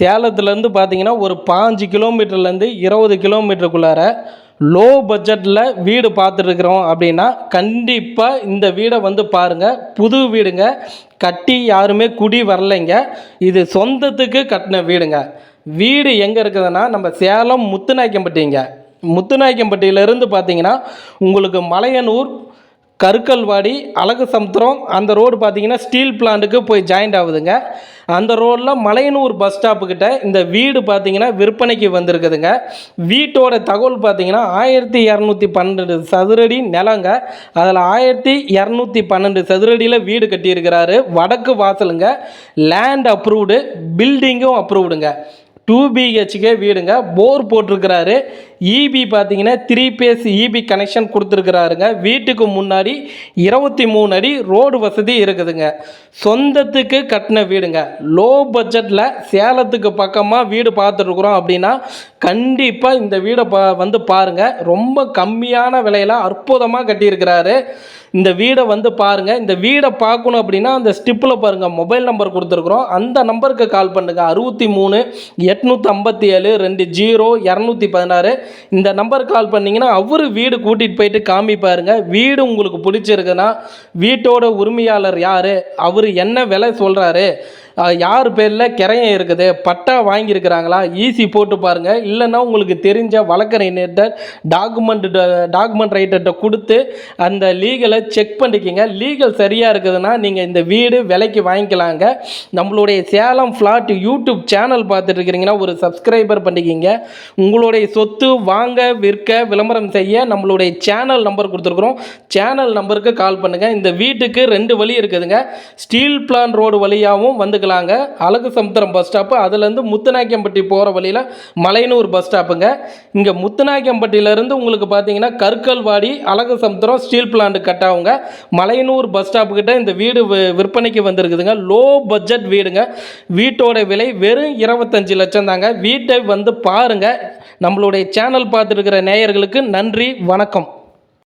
சேலத்துலேருந்து பார்த்தீங்கன்னா ஒரு பாஞ்சு கிலோமீட்டர்லேருந்து இருபது கிலோமீட்டருக்குள்ளார லோ பட்ஜெட்டில் வீடு பார்த்துட்ருக்குறோம் அப்படின்னா கண்டிப்பாக இந்த வீடை வந்து பாருங்கள் புது வீடுங்க. கட்டி யாருமே குடி வரலைங்க. இது சொந்தத்துக்கு கட்டின வீடுங்க. வீடு எங்கே இருக்குதுன்னா நம்ம சேலம் முத்துநாயக்கம்பட்டிங்க. முத்துநாயக்கம்பட்டியிலேருந்து பார்த்தீங்கன்னா உங்களுக்கு மலையனூர் கருக்கல்வாடி அழகு சமுத்திரம் அந்த ரோடு பார்த்தீங்கன்னா ஸ்டீல் பிளான்ட்டுக்கு போய் ஜாயிண்ட் ஆகுதுங்க. அந்த ரோடில் மலையனூர் பஸ் ஸ்டாப்புக்கிட்ட இந்த வீடு பார்த்தீங்கன்னா விற்பனைக்கு வந்திருக்குதுங்க. வீட்டோட தகவல் பார்த்தீங்கன்னா ஆயிரத்தி இரநூத்தி பன்னெண்டு சதுரடி நிலங்க. அதில் ஆயிரத்தி இரநூத்தி பன்னெண்டு சதுரடியில் வீடு கட்டியிருக்கிறாரு. வடக்கு வாசலுங்க. லேண்ட் அப்ரூவ்டு பில்டிங்கும் அப்ரூவ்டுங்க டூ பிஹெச்கே வீடுங்க. போர் போட்டிருக்கிறாரு. இபி பார்த்தீங்கன்னா த்ரீ பேஸ் இபி கனெக்ஷன் கொடுத்துருக்குறாருங்க. வீட்டுக்கு முன்னாடி இருபத்தி மூணு அடி ரோடு வசதி இருக்குதுங்க. சொந்தத்துக்கு கட்டின வீடுங்க. லோ பட்ஜெட்டில் சேலத்துக்கு பக்கமாக வீடு பார்த்துட்ருக்குறோம் அப்படின்னா கண்டிப்பாக இந்த வீடை பா வந்து பாருங்கள் ரொம்ப கம்மியான விலையில் அற்புதமாக கட்டியிருக்கிறாரு. இந்த வீடை வந்து பாருங்கள் இந்த வீடை பார்க்கணும் அப்படின்னா அந்த ஸ்டிப்பில் பாருங்கள் மொபைல் நம்பர் கொடுத்துருக்குறோம். அந்த நம்பருக்கு கால் பண்ணுங்கள் அறுபத்தி மூணு எட்நூற்றி ஐம்பத்தி ஏழு ரெண்டு ஜீரோ இரநூத்தி பதினாறு. இந்த நம்பருக்கு கால் பண்ணிங்கன்னா அவர் வீடு கூட்டிகிட்டு போயிட்டு காமிப்பாருங்க வீடு உங்களுக்கு பிடிச்சிருக்குன்னா வீட்டோட உரிமையாளர் யார்? அவர் என்ன விலை சொல்கிறாரு யார் பேரில் கிரையம் இருக்குது? பட்டா வாங்கியிருக்கிறாங்களா? ஈஸி போட்டு பாருங்கள் இல்லைன்னா உங்களுக்கு தெரிஞ்ச வழக்கறிஞர்கிட்ட டாக்குமெண்ட் டாக்குமெண்ட் ரைட்டர்கிட்ட கொடுத்து அந்த லீகலை செக் பண்ணிக்கிங்க. லீகல் சரியாக இருக்குதுன்னா நீங்கள் இந்த வீடு விலைக்கு வாங்கிக்கலாங்க. நம்மளுடைய சேலம் ஃப்ளாட் யூடியூப் சேனல் பார்த்துட்டு இருக்கிறீங்கன்னா ஒரு சப்ஸ்கிரைபர் பண்ணிக்கிங்க. உங்களுடைய சொத்து வாங்க விற்க விளம்பரம் செய்ய நம்மளுடைய சேனல் நம்பர் கொடுத்துருக்குறோம். சேனல் நம்பருக்கு கால் பண்ணுங்கள் இந்த வீட்டுக்கு ரெண்டு வழி இருக்குதுங்க. ஸ்டீல் பிளான் ரோடு வழியாகவும் வந்துக்கலாங்க அழகு சமுத்திரம் பஸ் ஸ்டாப்பு அதுலேருந்து முத்துநாயக்கம்பட்டி போகிற வழியில் மலையனூர் பஸ் ஸ்டாப்புங்க இங்கே முத்துநாயக்கம்பட்டியிலேருந்து உங்களுக்கு பார்த்தீங்கன்னா கற்கல்வாடி அழகு சமுத்திரம் ஸ்டீல் பிளான்ட் கட்டாகுங்க மலையனூர் பஸ் ஸ்டாப்புக்கிட்ட இந்த வீடு விற்பனைக்கு வந்திருக்குதுங்க. லோ பட்ஜெட் வீடுங்க. வீட்டோட விலை வெறும் இருபத்தஞ்சி லட்சம் தாங்க. வீட்டை வந்து பாருங்கள் நம்மளுடைய சேனல் பார்த்துருக்கிற நேயர்களுக்கு நன்றி வணக்கம்.